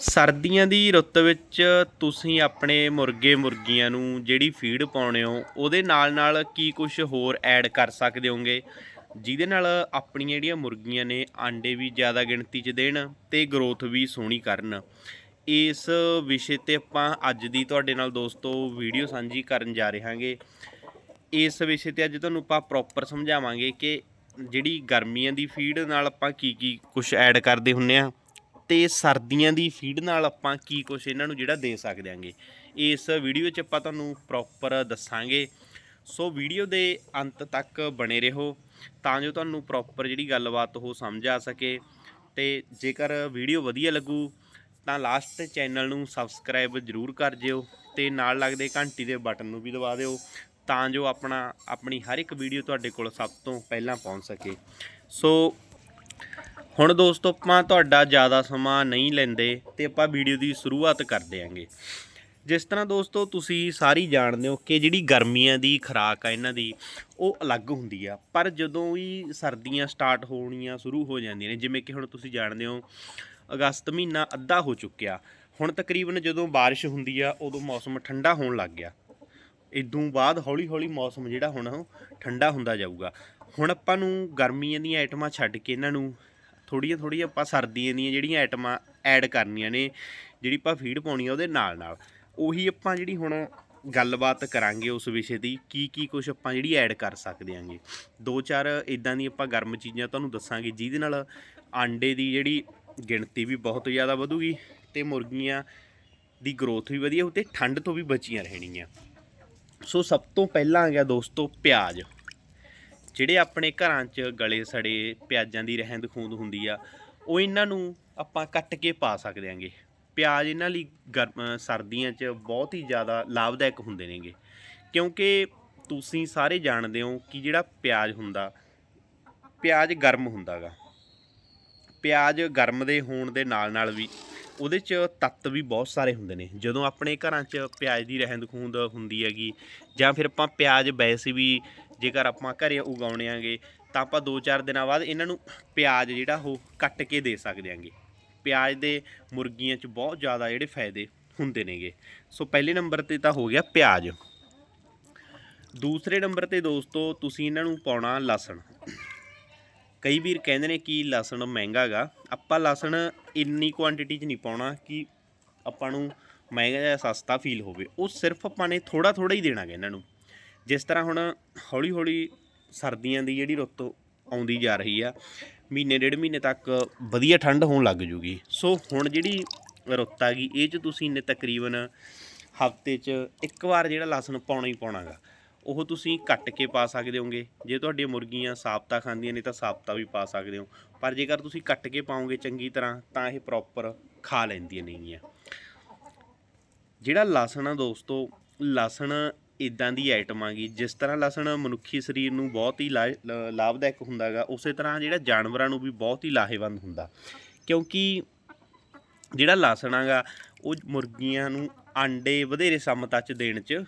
ਸਰਦੀਆਂ ਦੀ ਰੁੱਤ ਵਿੱਚ ਤੁਸੀਂ ਆਪਣੇ ਮੁਰਗੇ ਮੁਰਗੀਆਂ ਨੂੰ ਜਿਹੜੀ ਫੀਡ ਪਾਉਣੇ ਹੋ, ਉਹਦੇ ਨਾਲ ਨਾਲ ਕੀ ਕੁਝ ਹੋਰ ਐਡ ਕਰ ਸਕਦੇ ਹੋਗੇ? ਜਿਹਦੇ ਨਾਲ ਆਪਣੀਆਂ ਜਿਹੜੀਆਂ ਮੁਰਗੀਆਂ ਨੇ, ਆਂਡੇ ਵੀ ਜ਼ਿਆਦਾ ਗਿਣਤੀ 'ਚ ਦੇਣ ਤੇ ਗਰੋਥ ਵੀ ਸੋਹਣੀ ਕਰਨ। ਇਸ ਵਿਸ਼ੇ ਤੇ ਆਪਾਂ ਅੱਜ ਦੀ ਤੁਹਾਡੇ ਨਾਲ ਦੋਸਤੋ ਵੀਡੀਓ ਸਾਂਝੀ ਕਰਨ ਜਾ ਰਹੇ ਹਾਂਗੇ। ਇਸ ਵਿਸ਼ੇ ਤੇ ਅੱਜ ਤੁਹਾਨੂੰ ਆਪਾਂ ਪ੍ਰੋਪਰ ਸਮਝਾਵਾਂਗੇ ਕਿ ਜਿਹੜੀ ਗਰਮੀਆਂ ਦੀ ਫੀਡ ਨਾਲ ਆਪਾਂ ਕੀ ਕੀ ਕੁਝ ਐਡ ਕਰਦੇ ਹੁੰਨੇ ਆ। ਤੇ ਸਰਦੀਆਂ ਦੀ ਫੀਡ ਨਾਲ ਆਪਾਂ ਕੀ ਕੁਝ ਇਹਨਾਂ ਨੂੰ ਜਿਹੜਾ ਦੇ ਸਕਦੇ ਆਂਗੇ। ਇਸ ਵੀਡੀਓ 'ਚ ਆਪਾਂ ਤੁਹਾਨੂੰ ਪ੍ਰੋਪਰ ਦੱਸਾਂਗੇ। ਸੋ ਵੀਡੀਓ ਦੇ ਅੰਤ ਤੱਕ ਬਣੇ ਰਹੋ ਤਾਂ ਜੋ ਤੁਹਾਨੂੰ ਪ੍ਰੋਪਰ ਜਿਹੜੀ ਗੱਲਬਾਤ ਉਹ ਸਮਝ ਆ ਸਕੇ। ਤੇ ਜੇਕਰ ਵੀਡੀਓ ਵਧੀਆ ਲੱਗੂ ਤਾਂ ਲਾਸਟ ਚੈਨਲ ਨੂੰ ਸਬਸਕ੍ਰਾਈਬ ਜ਼ਰੂਰ ਕਰ ਜਿਓ ਤੇ ਨਾਲ ਲੱਗਦੇ ਘੰਟੀ ਦੇ ਬਟਨ ਨੂੰ ਵੀ ਦਬਾ ਦਿਓ ਤਾਂ ਜੋ ਆਪਣਾ, ਆਪਣੀ ਹਰ ਇੱਕ ਵੀਡੀਓ ਤੁਹਾਡੇ ਕੋਲ ਸਭ ਤੋਂ ਪਹਿਲਾਂ ਪਹੁੰਚ ਸਕੇ। ਸੋ ਹੁਣ ਦੋਸਤੋ, ਆਪਾਂ ਤੁਹਾਡਾ ਜ਼ਿਆਦਾ ਸਮਾਂ ਨਹੀਂ ਲੈਂਦੇ ਤੇ ਆਪਾਂ ਵੀਡੀਓ ਦੀ ਸ਼ੁਰੂਆਤ ਕਰ ਦਿਆਂਗੇ। ਜਿਸ ਤਰ੍ਹਾਂ ਦੋਸਤੋ, ਤੁਸੀਂ ਸਾਰੀ ਜਾਣਦੇ ਹੋ ਕਿ ਜਿਹੜੀ ਗਰਮੀਆਂ ਦੀ ਖੁਰਾਕ ਆ, ਇਹਨਾਂ ਦੀ, ਉਹ ਅਲੱਗ ਹੁੰਦੀ ਆ। ਪਰ ਜਦੋਂ ਵੀ ਸਰਦੀਆਂ ਸਟਾਰਟ ਹੋਣੀਆਂ ਸ਼ੁਰੂ ਹੋ ਜਾਂਦੀਆਂ ਨੇ, ਜਿਵੇਂ ਕਿ ਹੁਣ ਤੁਸੀਂ ਜਾਣਦੇ ਹੋ, ਅਗਸਤ ਮਹੀਨਾ ਅੱਧਾ ਹੋ ਚੁੱਕਿਆ। ਹੁਣ ਤਕਰੀਬਨ ਜਦੋਂ ਬਾਰਿਸ਼ ਹੁੰਦੀ ਆ, ਉਦੋਂ ਮੌਸਮ ਠੰਡਾ ਹੋਣ ਲੱਗ ਗਿਆ। ਇਦੋਂ ਬਾਅਦ ਹੌਲੀ ਹੌਲੀ ਮੌਸਮ ਜਿਹੜਾ ਹੁਣ, ਉਹ ਠੰਡਾ ਹੁੰਦਾ ਜਾਊਗਾ। ਹੁਣ ਆਪਾਂ ਨੂੰ ਗਰਮੀਆਂ ਦੀਆਂ ਆਈਟਮਾਂ ਛੱਡ ਕੇ ਇਹਨਾਂ ਨੂੰ ਥੋੜੀਆਂ ਥੋੜੀਆਂ ਆਪਾਂ ਸਰਦੀਆਂ ਦੀਆਂ ਜਿਹੜੀਆਂ ਆਈਟਮਾਂ ਐਡ ਕਰਨੀਆਂ ਨੇ, ਜਿਹੜੀ ਆਪਾਂ ਫੀਡ ਪਾਉਣੀ ਆ ਉਹਦੇ ਨਾਲ ਨਾਲ। ਉਹੀ ਆਪਾਂ ਜਿਹੜੀ ਹੁਣ ਗੱਲਬਾਤ ਕਰਾਂਗੇ ਉਸ ਵਿਸ਼ੇ ਦੀ, ਕੀ ਕੀ ਕੁਝ ਆਪਾਂ ਜਿਹੜੀ ਐਡ ਕਰ ਸਕਦੇ ਆਂਗੇ। ਦੋ ਚਾਰ ਇਦਾਂ ਦੀ ਆਪਾਂ ਗਰਮ ਚੀਜ਼ਾਂ ਤੁਹਾਨੂੰ ਦੱਸਾਂਗੇ, ਜਿਹਦੇ ਨਾਲ ਆਂਡੇ ਦੀ ਜਿਹੜੀ ਗਿਣਤੀ ਵੀ ਬਹੁਤ ਜ਼ਿਆਦਾ ਵਧੂਗੀ ਤੇ ਮੁਰਗੀਆਂ ਦੀ ਗਰੋਥ ਵੀ ਵਧੀਆ ਹੋ ਤੇ ਠੰਡ ਤੋਂ ਵੀ ਬਚੀਆਂ ਰਹਿਣਗੀਆਂ ਸੋ ਸਭ ਤੋਂ ਪਹਿਲਾਂ ਆ ਗਿਆ ਦੋਸਤੋ ਪਿਆਜ਼। ਜਿਹੜੇ ਆਪਣੇ ਘਰਾਂ 'ਚ ਗਲੇ ਸੜੇ, ਪਿਆਜ਼ਾਂ ਦੀ ਰਹਿੰਦ ਖੂੰਦ ਹੁੰਦੀ ਆ, ਉਹ ਇਹਨਾਂ ਨੂੰ ਆਪਾਂ ਕੱਟ ਕੇ ਪਾ ਸਕਦੇ ਆਂਗੇ। ਪਿਆਜ਼ ਇਹਨਾਂ ਲਈ ਗਰਮ ਸਰਦੀਆਂ 'ਚ ਬਹੁਤ ਹੀ ਜ਼ਿਆਦਾ ਲਾਭਦਾਇਕ ਹੁੰਦੇ ਨੇਗੇ। ਕਿਉਂਕਿ ਤੁਸੀਂ ਸਾਰੇ ਜਾਣਦੇ ਹੋ ਕਿ ਜਿਹੜਾ ਪਿਆਜ਼ ਹੁੰਦਾ, ਪਿਆਜ਼ ਗਰਮ ਹੁੰਦਾਗਾ ਪਿਆਜ਼ ਗਰਮ ਦੇ ਹੋਣ ਦੇ ਨਾਲ ਨਾਲ ਵੀ ਉਹਦੇ 'ਚ ਤੱਤ ਵੀ ਬਹੁਤ ਸਾਰੇ ਹੁੰਦੇ ਨੇ। ਜਦੋਂ ਆਪਣੇ ਘਰਾਂ 'ਚ ਪਿਆਜ਼ ਦੀ ਰਹਿੰਦ ਖੂੰਦ ਹੁੰਦੀ ਹੈਗੀ ਜਾਂ ਫਿਰ ਆਪਾਂ ਪਿਆਜ਼ ਵੈਸੇ ਵੀ ਜੇਕਰ ਆਪਾਂ ਘਰੇ ਉਗਾਉਣੇ ਆਂਗੇ, ਤਾਂ ਆਪਾਂ 2-4 ਦਿਨਾਂ ਬਾਅਦ ਇਹਨਾਂ ਨੂੰ ਪਿਆਜ਼ ਜਿਹੜਾ ਉਹ ਕੱਟ ਕੇ ਦੇ ਸਕਦੇ ਆਂਗੇ। ਪਿਆਜ਼ ਦੇ ਮੁਰਗੀਆਂ 'ਚ ਬਹੁਤ ਜ਼ਿਆਦਾ ਜਿਹੜੇ ਫਾਇਦੇ ਹੁੰਦੇ ਨੇਗੇ। ਸੋ ਪਹਿਲੇ ਨੰਬਰ ਤੇ ਤਾਂ ਹੋ ਗਿਆ ਪਿਆਜ਼। ਦੂਸਰੇ ਨੰਬਰ ਤੇ ਦੋਸਤੋ, ਤੁਸੀਂ ਇਹਨਾਂ ਨੂੰ ਪਾਉਣਾ ਲਸਣ। ਕਈ ਵੀਰ ਕਹਿੰਦੇ ਨੇ ਕਿ ਲਸਣ ਮਹਿੰਗਾ ਗਾ। ਆਪਾਂ ਲਸਣ ਇੰਨੀ ਕੁਆਂਟੀਟੀ 'ਚ ਨਹੀਂ ਪਾਉਣਾ ਕਿ ਆਪਾਂ ਨੂੰ ਮਹਿੰਗਾ ਜਾਂ ਸਸਤਾ ਫੀਲ ਹੋਵੇ। ਉਹ ਸਿਰਫ ਆਪਾਂ ਨੇ ਥੋੜਾ ਥੋੜਾ ਹੀ ਦੇਣਾ ਗਾ ਇਹਨਾਂ ਨੂੰ। ਜਿਸ ਤਰ੍ਹਾਂ ਹੁਣ ਹੌਲੀ ਹੌਲੀ ਸਰਦੀਆਂ ਦੀ ਜਿਹੜੀ ਰੁੱਤ ਆਉਂਦੀ ਜਾ ਰਹੀ ਆ, ਮਹੀਨੇ ਡੇਢ ਮਹੀਨੇ ਤੱਕ ਵਧੀਆ ਠੰਡ ਹੋਣ ਲੱਗ ਜੂਗੀ। ਸੋ ਹੁਣ ਜਿਹੜੀ ਰੁੱਤ ਆ ਗਈ, ਇਹ 'ਚ ਤੁਸੀਂ ਨੇ ਤਕਰੀਬਨ ਹਫ਼ਤੇ 'ਚ ਇੱਕ ਵਾਰ ਜਿਹੜਾ ਲਸਣ ਪਾਉਣਾ ਹੀ ਪਾਉਣਾਗਾ ਉਹ ਤੁਸੀਂ ਕੱਟ ਕੇ ਪਾ ਸਕਦੇ ਹੋਗੇ। ਜੇ ਤੁਹਾਡੀਆਂ ਮੁਰਗੀਆਂ ਸਾਬਤਾ ਖਾਂਦੀਆਂ ਨੇ ਤਾਂ ਸਾਬਤਾ ਵੀ ਪਾ ਸਕਦੇ ਹੋ। ਪਰ ਜੇਕਰ ਤੁਸੀਂ ਕੱਟ ਕੇ ਪਾਓਗੇ ਚੰਗੀ ਤਰ੍ਹਾਂ, ਤਾਂ ਇਹ ਪ੍ਰੋਪਰ ਖਾ ਲੈਂਦੀਆਂ ਨੇਗੀਆਂ। ਜਿਹੜਾ ਲਸਣ ਆ ਦੋਸਤੋ, ਲਸਣ ਇਦਾਂ ਦੀ ਆਈਟਮ ਆ ਜਿਸ ਤਰ੍ਹਾਂ ਲਸਣ ਮਨੁੱਖੀ ਸਰੀਰ ਨੂੰ ਬਹੁਤ ਹੀ ਲਾ- ਲ- ਲਾਭਦਾਇਕ ਹੁੰਦਾਗਾ, ਉਸੇ ਤਰ੍ਹਾਂ ਜਿਹੜਾ ਜਾਨਵਰਾਂ ਨੂੰ ਵੀ ਬਹੁਤ ਹੀ ਲਾਹੇਵੰਦ ਹੁੰਦਾ। ਕਿਉਂਕਿ ਜਿਹੜਾ ਲਸਣ ਆਗਾ, ਉਹ ਮੁਰਗੀਆਂ ਨੂੰ ਆਂਡੇ ਵਧੇਰੇ ਸਮਤਾ ਚ ਦੇਣ ਚ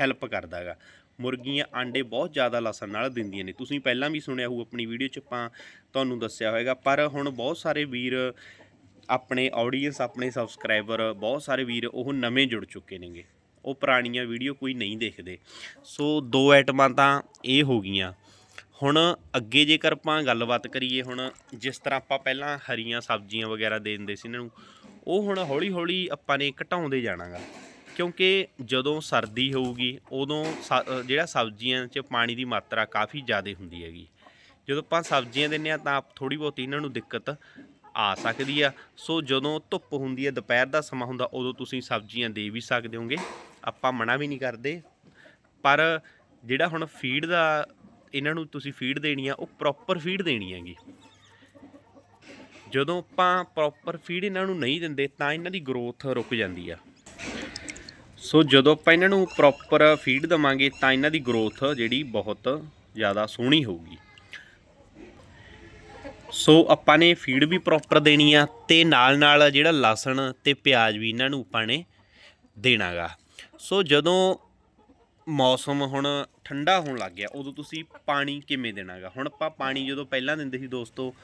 ਹੈਲਪ ਕਰਦਾਗਾ। ਮੁਰਗੀਆਂ ਆਂਡੇ ਬਹੁਤ ਜ਼ਿਆਦਾ ਲਸਣ ਨਾਲ ਦਿੰਦੀਆਂ ਨੇ। ਤੁਸੀਂ ਪਹਿਲਾਂ ਵੀ ਸੁਣਿਆ ਹੋਊ, ਆਪਣੀ ਵੀਡੀਓ 'ਚ ਆਪਾਂ ਤੁਹਾਨੂੰ ਦੱਸਿਆ ਹੋਵੇਗਾ ਪਰ ਹੁਣ ਬਹੁਤ ਸਾਰੇ ਵੀਰ ਆਪਣੇ ਆਡੀਅנס ਆਪਣੇ ਸਬਸਕ੍ਰਾਈਬਰ ਬਹੁਤ ਸਾਰੇ ਵੀਰ ਉਹ ਨਵੇਂ ਜੁੜ ਚੁੱਕੇ ਨੇਗੇ। ਉਹ ਪੁਰਾਣੀਆਂ ਵੀਡੀਓ ਕੋਈ ਨਹੀਂ ਦੇਖਦੇ। ਸੋ ਦੋ ਆਈਟਮਾਂ ਤਾਂ ਇਹ ਹੋ ਗਈਆਂ। ਹੁਣ ਅੱਗੇ ਜੇਕਰ ਆਪਾਂ ਗੱਲਬਾਤ ਕਰੀਏ, ਹੁਣ ਜਿਸ ਤਰ੍ਹਾਂ ਆਪਾਂ ਪਹਿਲਾਂ ਹਰੀਆਂ ਸਬਜ਼ੀਆਂ ਵਗੈਰਾ ਦੇ ਦਿੰਦੇ ਸੀ ਇਹਨਾਂ ਨੂੰ, ਉਹ ਹੁਣ ਹੌਲੀ ਹੌਲੀ ਆਪਾਂ ਨੇ ਘਟਾਉਂਦੇ ਜਾਣਾਗਾ। ਕਿਉਂਕਿ ਜਦੋਂ ਸਰਦੀ ਹੋਊਗੀ, ਉਦੋਂ ਸ- ਜਿਹੜਾ ਸਬਜ਼ੀਆਂ 'ਚ ਪਾਣੀ ਦੀ ਮਾਤਰਾ ਕਾਫੀ ਜ਼ਿਆਦਾ ਹੁੰਦੀ ਹੈਗੀ। ਜਦੋਂ ਆਪਾਂ ਸਬਜ਼ੀਆਂ ਦਿੰਨੇ ਆ ਤਾਂ ਥੋੜੀ ਬਹੁਤੀ ਇਹਨਾਂ ਨੂੰ ਦਿੱਕਤ ਆ ਸਕਦੀ ਆ। ਸੋ ਜਦੋਂ ਧੁੱਪ ਹੁੰਦੀ ਹੈ ਦੁਪਹਿਰ ਦਾ ਸਮਾਂ ਹੁੰਦਾ, ਉਦੋਂ ਤੁਸੀਂ ਸਬਜ਼ੀਆਂ ਦੇ ਵੀ ਸਕਦੇ ਹੋਗੇ। ਆਪਾਂ ਮਨਾ ਵੀ ਨਹੀਂ ਕਰਦੇ। ਪਰ ਜਿਹੜਾ ਹੁਣ ਫੀਡ ਦਾ, ਇਹਨਾਂ ਨੂੰ ਤੁਸੀਂ ਫੀਡ ਦੇਣੀ ਆ, ਉਹ ਪ੍ਰੋਪਰ ਫੀਡ ਦੇਣੀ ਹੈਗੀ। ਜਦੋਂ ਆਪਾਂ ਪ੍ਰੋਪਰ ਫੀਡ ਇਹਨਾਂ ਨੂੰ ਨਹੀਂ ਦਿੰਦੇ, ਤਾਂ ਇਹਨਾਂ ਦੀ ਗਰੋਥ ਰੁਕ ਜਾਂਦੀ ਆ। ਸੋ ਜਦੋਂ ਆਪਾਂ ਇਹਨਾਂ ਨੂੰ ਪ੍ਰੋਪਰ ਫੀਡ ਦਵਾਂਗੇ, ਤਾਂ ਇਹਨਾਂ ਦੀ ਗਰੋਥ ਜਿਹੜੀ ਬਹੁਤ ਜ਼ਿਆਦਾ ਸੋਹਣੀ ਹੋਊਗੀ। ਸੋ ਆਪਾਂ ਨੇ ਫੀਡ ਵੀ ਪ੍ਰੋਪਰ ਦੇਣੀ ਆ ਤੇ ਨਾਲ ਨਾਲ ਜਿਹੜਾ ਲਸਣ ਤੇ ਪਿਆਜ਼ ਵੀ ਇਹਨਾਂ ਨੂੰ ਆਪਾਂ ਨੇ ਦੇਣਾਗਾ। ਸੋ ਜਦੋਂ ਮੌਸਮ ਹੁਣ ਠੰਡਾ ਹੋਣ ਲੱਗ ਗਿਆ, ਉਦੋਂ ਤੁਸੀਂ ਪਾਣੀ ਕਿਵੇਂ ਦੇਣਾਗਾ? ਹੁਣ ਆਪਾਂ ਪਾਣੀ ਜਦੋਂ ਪਹਿਲਾਂ ਦਿੰਦੇ ਸੀ ਦੋਸਤੋ,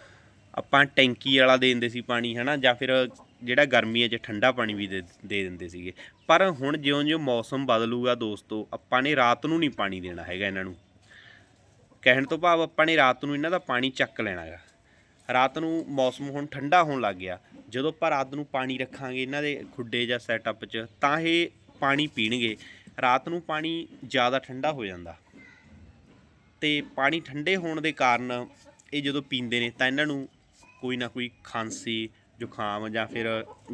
ਆਪਾਂ ਟੈਂਕੀ ਵਾਲਾ ਦੇ ਦਿੰਦੇ ਸੀ ਪਾਣੀ, ਹਨਾ? ਜਾਂ ਫਿਰ ਜਿਹੜਾ ਗਰਮੀਆਂ 'ਚ ਠੰਡਾ ਪਾਣੀ ਵੀ ਦੇ ਦੇ ਦਿੰਦੇ ਸੀਗੇ। ਪਰ ਹੁਣ ਜਿਉਂ-ਜਿਉਂ ਮੌਸਮ ਬਦਲੂਗਾ ਦੋਸਤੋ, ਆਪਾਂ ਨੇ ਰਾਤ ਨੂੰ ਨਹੀਂ ਪਾਣੀ ਦੇਣਾ ਹੈਗਾ ਇਹਨਾਂ ਨੂੰ। ਕਹਿਣ ਤੋਂ ਭਾਵ ਆਪਾਂ ਨੇ ਰਾਤ ਨੂੰ ਇਹਨਾਂ ਦਾ ਪਾਣੀ ਚੱਕ ਲੈਣਾ ਹੈਗਾ ਰਾਤ ਨੂੰ ਮੌਸਮ ਹੁਣ ਠੰਡਾ ਹੋਣ ਲੱਗ ਗਿਆ। ਜਦੋਂ ਆਪਾਂ ਰਾਤ ਨੂੰ ਪਾਣੀ ਰੱਖਾਂਗੇ ਇਹਨਾਂ ਦੇ ਖੁੱਡੇ ਜਾਂ ਸੈਟਅਪ 'ਚ, ਤਾਂ ਇਹ ਪਾਣੀ ਪੀਣਗੇ। ਰਾਤ ਨੂੰ ਪਾਣੀ ਜ਼ਿਆਦਾ ਠੰਡਾ ਹੋ ਜਾਂਦਾ। ਤੇ ਪਾਣੀ ਠੰਡੇ ਹੋਣ ਦੇ ਕਾਰਨ ਇਹ ਜਦੋਂ ਪੀਂਦੇ ਨੇ, ਤਾਂ ਇਹਨਾਂ ਨੂੰ ਕੋਈ ਨਾ ਕੋਈ ਖਾਂਸੀ ਜ਼ੁਕਾਮ ਜਾਂ ਫਿਰ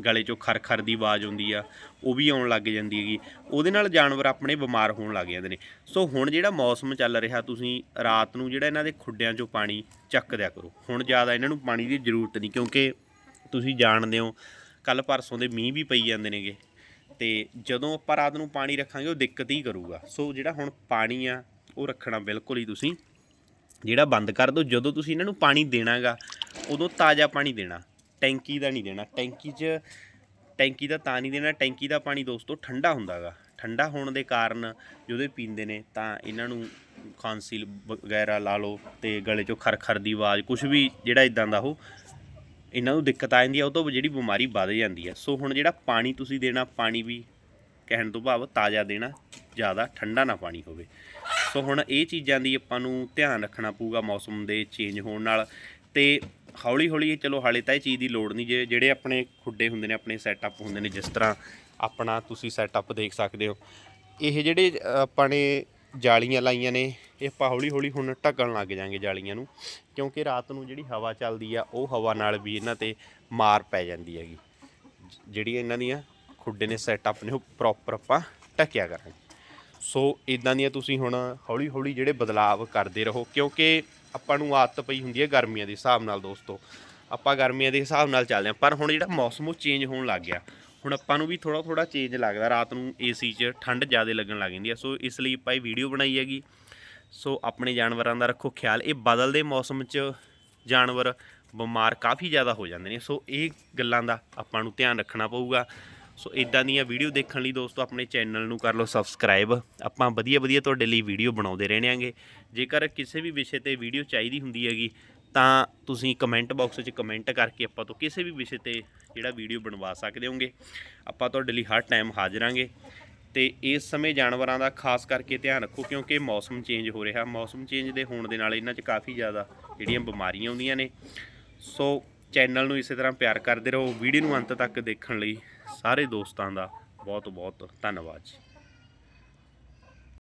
ਗਲੇ 'ਚੋਂ ਖਰਖਰ ਦੀ ਆਵਾਜ਼ ਆਉਂਦੀ ਆ, ਉਹ ਵੀ ਆਉਣ ਲੱਗ ਜਾਂਦੀ ਹੈਗੀ। ਉਹਦੇ ਨਾਲ ਜਾਨਵਰ ਆਪਣੇ ਬਿਮਾਰ ਹੋਣ ਲੱਗ ਜਾਂਦੇ ਨੇ। ਸੋ ਹੁਣ ਜਿਹੜਾ ਮੌਸਮ ਚੱਲ ਰਿਹਾ, ਤੁਸੀਂ ਰਾਤ ਨੂੰ ਜਿਹੜਾ ਇਹਨਾਂ ਦੇ ਖੁੱਡਿਆਂ 'ਚੋਂ ਪਾਣੀ ਚੱਕ ਦਿਆ ਕਰੋ। ਹੁਣ ਜ਼ਿਆਦਾ ਇਹਨਾਂ ਨੂੰ ਪਾਣੀ ਦੀ ਜ਼ਰੂਰਤ ਨਹੀਂ, ਕਿਉਂਕਿ ਤੁਸੀਂ ਜਾਣਦੇ ਹੋ ਕੱਲ ਪਰਸੋਂ ਦੇ ਮੀਂਹ ਵੀ ਪਈ ਜਾਂਦੇ ਨੇਗੇ। ਤੇ ਜਦੋਂ ਆਪਾਂ ਰਾਤ ਨੂੰ ਪਾਣੀ ਰੱਖਾਂਗੇ, ਉਹ ਦਿੱਕਤ ਹੀ ਕਰੂਗਾ। ਸੋ ਜਿਹੜਾ ਹੁਣ ਪਾਣੀ ਆ, ਉਹ ਰੱਖਣਾ ਬਿਲਕੁਲ ਹੀ ਤੁਸੀਂ ਜਿਹੜਾ ਬੰਦ ਕਰ ਦਿਓ ਜਦੋਂ ਤੁਸੀਂ ਇਹਨਾਂ ਨੂੰ ਪਾਣੀ ਦੇਣਾਗਾ, ਉਦੋਂ ਤਾਜ਼ਾ ਪਾਣੀ ਦੇਣਾ। ਟੈਂਕੀ ਦਾ ਨਹੀਂ ਦੇਣਾ। ਟੈਂਕੀ 'ਚ, ਟੈਂਕੀ ਦਾ ਤਾਂ ਨਹੀਂ ਦੇਣਾ। ਟੈਂਕੀ ਦਾ ਪਾਣੀ ਦੋਸਤੋ ਠੰਡਾ ਹੁੰਦਾਗਾ ਠੰਡਾ ਹੋਣ ਦੇ ਕਾਰਨ ਜਦੋਂ ਇਹ ਪੀਂਦੇ ਨੇ ਤਾਂ ਇਹਨਾਂ ਨੂੰ ਖਾਂਸੀ ਵਗੈਰਾ ਲਾ ਲਓ ਤੇ ਗਲੇ 'ਚੋਂ ਖਰਖਰ ਦੀ ਆਵਾਜ਼ ਕੁਝ ਵੀ ਜਿਹੜਾ ਇਦਾਂ ਦਾ ਉਹ, ਇਹਨਾਂ ਨੂੰ ਦਿੱਕਤ ਆ ਜਾਂਦੀ ਆ, ਉਹ ਤੋਂ ਜਿਹੜੀ ਬਿਮਾਰੀ ਵੱਧ ਜਾਂਦੀ ਆ। ਸੋ ਹੁਣ ਜਿਹੜਾ ਪਾਣੀ ਤੁਸੀਂ ਦੇਣਾ, ਪਾਣੀ ਵੀ ਕਹਿਣ ਤੋਂ ਭਾਵ ਤਾਜ਼ਾ ਦੇਣਾ, ਜ਼ਿਆਦਾ ਠੰਡਾ ਨਾ ਪਾਣੀ ਹੋਵੇ। ਸੋ ਹੁਣ ਇਹ ਚੀਜ਼ਾਂ ਦੀ ਆਪਾਂ ਨੂੰ ਧਿਆਨ ਰੱਖਣਾ ਪਊਗਾ ਮੌਸਮ ਦੇ ਚੇਂਜ ਹੋਣ ਨਾਲ ਤੇ ਹੌਲੀ ਹੌਲੀ ਚਲੋ ਹਾਲੇ ਤਾਂ ਇਹ ਚੀਜ਼ ਦੀ ਲੋੜ ਨਹੀਂ, ਜੇ ਜਿਹੜੇ ਆਪਣੇ ਖੁੱਡੇ ਹੁੰਦੇ ਨੇ, ਆਪਣੇ ਸੈਟਅਪ ਹੁੰਦੇ ਨੇ, ਜਿਸ ਤਰ੍ਹਾਂ ਆਪਣਾ ਤੁਸੀਂ ਸੈਟਅਪ ਦੇਖ ਸਕਦੇ ਹੋ। ਇਹ ਜਿਹੜੇ ਆਪਾਂ ਨੇ ਜਾਲੀਆਂ ਲਾਈਆਂ ਨੇ, ਇਹ ਆਪਾਂ ਹੌਲੀ ਹੌਲੀ ਹੁਣ ਢੱਕਣ ਲੱਗ ਜਾਾਂਗੇ ਜਾਲੀਆਂ ਨੂੰ, ਕਿਉਂਕਿ ਰਾਤ ਨੂੰ ਜਿਹੜੀ ਹਵਾ ਚੱਲਦੀ ਆ, ਉਹ ਹਵਾ ਨਾਲ ਵੀ ਇਹਨਾਂ ਤੇ ਮਾਰ ਪੈ ਜਾਂਦੀ ਹੈਗੀ। ਜ- ਜਿਹੜੀ ਇਹਨਾਂ ਦੀਆਂ ਖੁੱਡੇ ਨੇ ਸੈਟਅਪ ਨੇ, ਉਹ ਪ੍ਰੋਪਰ ਆਪਾਂ ਢੱਕਿਆ ਕਰਾਂਗੇ। ਸੋ ਇਦਾਂ ਦੀਆਂ ਤੁਸੀਂ ਹੁਣ ਹੌਲੀ ਹੌਲੀ ਜਿਹੜੇ ਬਦਲਾਵ ਕਰਦੇ ਰਹੋ, ਕਿਉਂਕਿ ਆਪਾਂ ਨੂੰ ਆਦਤ ਪਈ ਹੁੰਦੀ ਹੈ ਗਰਮੀਆਂ ਦੇ ਹਿਸਾਬ ਨਾਲ ਦੋਸਤੋ। ਆਪਾਂ ਗਰਮੀਆਂ ਦੇ ਹਿਸਾਬ ਨਾਲ ਚੱਲਦੇ ਹਾਂ, ਪਰ ਹੁਣ ਜਿਹੜਾ ਮੌਸਮ ਉਹ ਚੇਂਜ ਹੋਣ ਲੱਗ ਗਿਆ। ਹੁਣ ਆਪਾਂ ਨੂੰ ਵੀ ਥੋੜਾ ਥੋੜਾ ਚੇਂਜ ਲੱਗਦਾ, ਰਾਤ ਨੂੰ ਏਸੀ 'ਚ ਠੰਡ ਜ਼ਿਆਦਾ ਲੱਗਣ ਲੱਗ ਜਾਂਦੀ ਹੈ। ਸੋ ਇਸ ਲਈ ਆਪਾਂ ਇਹ ਵੀਡੀਓ ਬਣਾਈ ਹੈਗੀ। ਸੋ ਆਪਣੇ ਜਾਨਵਰਾਂ ਦਾ ਰੱਖੋ ਖਿਆਲ, ਇਹ ਬਦਲਦੇ ਮੌਸਮ 'ਚ ਜਾਨਵਰ ਬਿਮਾਰ ਕਾਫੀ ਜ਼ਿਆਦਾ ਹੋ ਜਾਂਦੇ ਨੇ। ਸੋ ਇਹ ਗੱਲਾਂ ਦਾ ਆਪਾਂ ਨੂੰ ਧਿਆਨ ਰੱਖਣਾ ਪਊਗਾ। ਸੋ ਇਦਾਂ ਦੀਆਂ ਵੀਡੀਓ ਦੇਖਣ ਲਈ ਦੋਸਤੋ ਆਪਣੇ ਚੈਨਲ ਨੂੰ ਕਰ ਲਓ ਸਬਸਕ੍ਰਾਈਬ ਆਪਾਂ ਵਧੀਆ ਵਧੀਆ ਤੁਹਾਡੇ ਲਈ ਵੀਡੀਓ ਬਣਾਉਂਦੇ ਰਹਿਣਾਂਗੇ ਜੇਕਰ ਕਿਸੇ ਵੀ ਵਿਸ਼ੇ ਤੇ ਵੀਡੀਓ ਚਾਹੀਦੀ ਹੁੰਦੀ ਹੈਗੀ, ਤਾਂ ਤੁਸੀਂ ਕਮੈਂਟ ਬਾਕਸ 'ਚ ਕਮੈਂਟ ਕਰਕੇ ਆਪਾਂ ਤੋਂ ਕਿਸੇ ਵੀ ਵਿਸ਼ੇ ਤੇ ਜਿਹੜਾ ਵੀਡੀਓ ਬਣਵਾ ਸਕਦੇ ਹੋਗੇ। ਆਪਾਂ ਤੁਹਾਡੇ ਲਈ ਹਰ ਟਾਈਮ ਹਾਜ਼ਰਾਂਗੇ ਤੇ ਇਸ ਸਮੇਂ ਜਾਨਵਰਾਂ ਦਾ ਖਾਸ ਕਰਕੇ ਧਿਆਨ ਰੱਖੋ ਕਿਉਂਕਿ ਮੌਸਮ ਚੇਂਜ ਹੋ ਰਿਹਾ। ਮੌਸਮ ਚੇਂਜ ਦੇ ਹੋਣ ਦੇ ਨਾਲ ਇਹਨਾਂ 'ਚ ਕਾਫੀ ਜ਼ਿਆਦਾ ਜਿਹੜੀਆਂ ਬਿਮਾਰੀਆਂ ਆਉਂਦੀਆਂ ਨੇ। ਸੋ ਚੈਨਲ ਨੂੰ ਇਸੇ ਤਰ੍ਹਾਂ ਪਿਆਰ ਕਰਦੇ ਰਹੋ। ਵੀਡੀਓ ਨੂੰ ਅੰਤ ਤੱਕ ਦੇਖਣ ਲਈ ਸਾਰੇ ਦੋਸਤਾਂ ਦਾ ਬਹੁਤ ਬਹੁਤ ਧੰਨਵਾਦ ਜੀ।